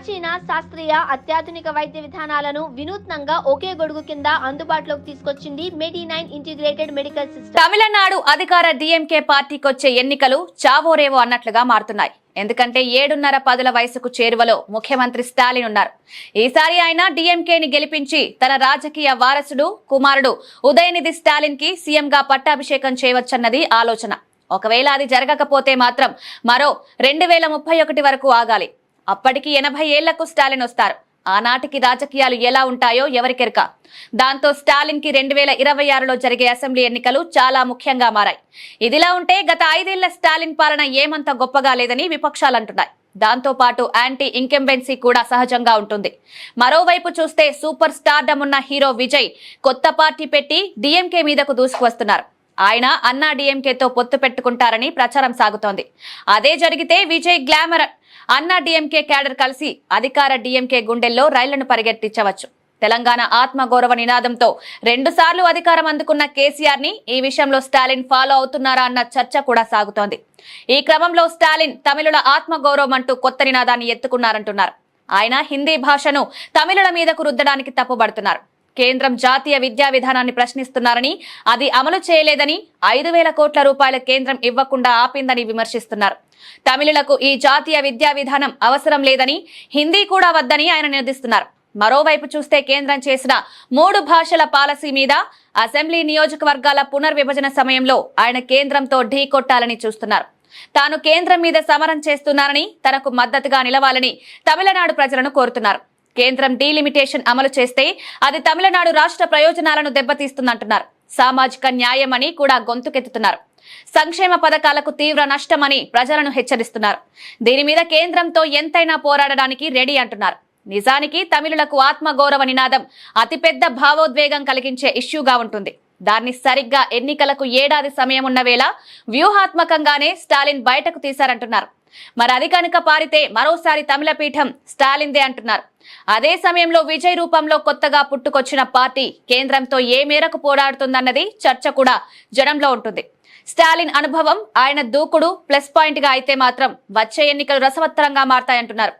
ప్రాచీన శాస్త్రీయ అత్యాధునిక వైద్య విధానాలను వినూత్నంగా ఒకే గొడుగు కింద అందుబాటులోకి తీసుకొచ్చింది medi nine integrated medical system. Tamil Nadu అధికార డిఎంకే పార్టీకి వచ్చే ఎన్నికలు చావోరేవో అన్నట్లుగా మారుతున్నాయి. ఎందుకంటే ఏడున్నర పదుల వయసుకు చేరువలో ముఖ్యమంత్రి స్టాలిన్ ఉన్నారు. ఈసారి ఆయన డిఎంకేని గెలిపించి తన రాజకీయ వారసుడు కుమారుడు ఉదయనిధి స్టాలిన్కి సీఎంగా పట్టాభిషేకం చేయవచ్చన్నది ఆలోచన. ఒకవేళ అది జరగకపోతే మాత్రం మరో రెండు వేల ముప్పై ఒకటి వరకు ఆగాలి. అప్పటికి ఎనభై ఏళ్ళకు స్టాలిన్ వస్తారు. ఆనాటికి రాజకీయాలు ఎలా ఉంటాయో ఎవరికెరక దాంతో స్టాలిన్కి రెండు వేల ఇరవై ఆరులో జరిగే అసెంబ్లీ ఎన్నికలు చాలా ముఖ్యంగా మారాయి. ఇదిలా ఉంటే గత ఐదేళ్ళ స్టాలిన్ పాలన ఏమంత గొప్పగా లేదని విపక్షాలు అంటున్నాయి. దాంతో పాటు యాంటీ ఇంకెంబెన్సీ కూడా సహజంగా ఉంటుంది. మరోవైపు చూస్తే సూపర్ స్టార్డమ్ ఉన్న హీరో విజయ్ కొత్త పార్టీ పెట్టి డిఎంకే మీదకు దూసుకువస్తున్నారు. ఆయన అన్నా డిఎంకేతో పొత్తు పెట్టుకుంటారని ప్రచారం సాగుతోంది. అదే జరిగితే Vijay glamour Anna DMK cadre కలిసి అధికార డిఎంకే గుండెల్లో రైళ్ళను పరిగెత్తించవచ్చు. తెలంగాణ ఆత్మగౌరవ నినాదంతో రెండు సార్లు అధికారం అందుకున్న కేసీఆర్ని ఈ విషయంలో స్టాలిన్ ఫాలో అవుతున్నారా అన్న చర్చ కూడా సాగుతోంది. ఈ క్రమంలో స్టాలిన్ తమిళుల ఆత్మగౌరవం అంటూ కొత్త నినాదాన్ని ఎత్తుకున్నారంటున్నారు. ఆయన హిందీ భాషను తమిళుల మీదకు రుద్దడానికి తప్పుబడుతున్నారు. కేంద్రం జాతీయ విద్యా విధానాన్ని ప్రశ్నిస్తున్నారని అది అమలు చేయలేదని ఐదు వేల కోట్ల రూపాయల కేంద్రం ఇవ్వకుండా ఆపిందని విమర్శిస్తున్నారు. తమిళులకు ఈ జాతీయ విద్యా విధానం అవసరం లేదని హిందీ కూడా వద్దని ఆయన నిలదీస్తున్నారు. మరోవైపు చూస్తే కేంద్రం చేసిన మూడు భాషల పాలసీ మీద అసెంబ్లీ నియోజకవర్గాల పునర్విభజన సమయంలో ఆయన కేంద్రంతో ఢీ కొట్టాలని చూస్తున్నారు. తాను కేంద్రం మీద సమరం చేస్తున్నారని తనకు మద్దతుగా నిలవాలని తమిళనాడు ప్రజలను కోరుతున్నారు. కేంద్రం డీలిమిటేషన్ అమలు చేస్తే అది తమిళనాడు రాష్ట్ర ప్రయోజనాలను దెబ్బతీస్తుందంటున్నారు. సామాజిక న్యాయమని కూడా గొంతుకెత్తుతున్నారు. సంక్షేమ పథకాలకు తీవ్ర నష్టమని ప్రజలను హెచ్చరిస్తున్నారు. దీని మీద కేంద్రంతో ఎంతైనా పోరాడడానికి రెడీ అంటున్నారు. నిజానికి తమిళులకు ఆత్మగౌరవ నినాదం అతిపెద్ద భావోద్వేగం కలిగించే ఇష్యూగా ఉంటుంది. దాన్ని సరిగ్గా ఎన్నికలకు ఏడాది సమయం ఉన్న వేళ వ్యూహాత్మకంగానే స్టాలిన్ బయటకు తీశారంటున్నారు. మరి అది కనుక పారితే మరోసారి తమిళ పీఠం స్టాలిన్దే అంటున్నారు. అదే సమయంలో విజయ్ రూపంలో కొత్తగా పుట్టుకొచ్చిన పార్టీ కేంద్రంతో ఏ మేరకు పోరాడుతుందన్నది చర్చ కూడా జనంలో ఉంటుంది. స్టాలిన్ అనుభవం ఆయన దూకుడు ప్లస్ పాయింట్గా అయితే మాత్రం వచ్చే ఎన్నికలు రసవత్తరంగా మారతాయంటున్నారు.